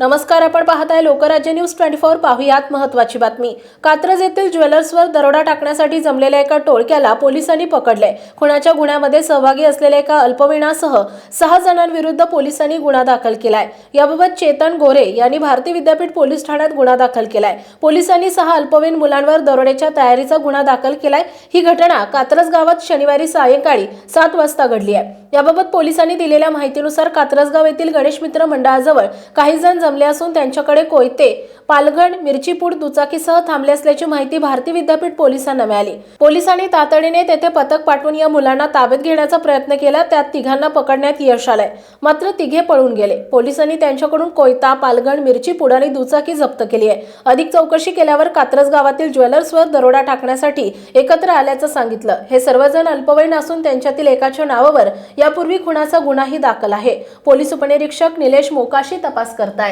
नमस्कार आपण पाहताय लोकराज्य न्यूज ट्वेंटी फोर. पाहुयात महत्वाची बातमी. कात्रज येथील ज्वेलर्सवर दरोडा टाकण्यासाठी जमलेल्या एका टोळक्याला पोलिसांनी पकडले खुनाच्या गुन्ह्यामध्ये सहभागी असलेल्या एका अल्पविणासह सहा जणांविरुद्ध पोलिसांनी गुन्हा दाखल केलाय. याबाबत चेतन गोरे यांनी भारतीय विद्यापीठ पोलीस ठाण्यात गुन्हा दाखल केलाय. पोलिसांनी सहा अल्पवयीन मुलांवर दरोड्याच्या तयारीचा गुन्हा दाखल केलाय. ही घटना कात्रज गावात शनिवारी सायंकाळी सात वाजता घडली आहे. याबाबत पोलिसांनी दिलेल्या माहितीनुसार कात्रजगाव येथील गणेश मित्र मंडळाजवळ काही जण जमले असून त्यांच्याकडे कोयते पालघण मिरचीपूड दुचाकीसह थांबले असल्याची माहिती भारतीय विद्यापीठ पोलिसांना मिळाली. पोलिसांनी तातडीने तेथे पथक पाठवून या मुलांना ताब्यात घेण्याचा प्रयत्न केला. त्यात तिघांना पकडण्यात यश आलंय. मात्र तिघे पळून गेले. पोलिसांनी त्यांच्याकडून कोयता पालघण मिरचीपूड आणि दुचाकी जप्त केली आहे. अधिक चौकशी केल्यावर कात्रज गावातील ज्वेलर्सवर दरोडा टाकण्यासाठी एकत्र आल्याचं सांगितलं. हे सर्वजण अल्पवयीन असून त्यांच्यातील एकाच्या नावावर यापूर्वी खुनाचा गुन्हाही दाखल आहे. पोलीस उपनिरीक्षक निलेश मोकाशी तपास करतायत.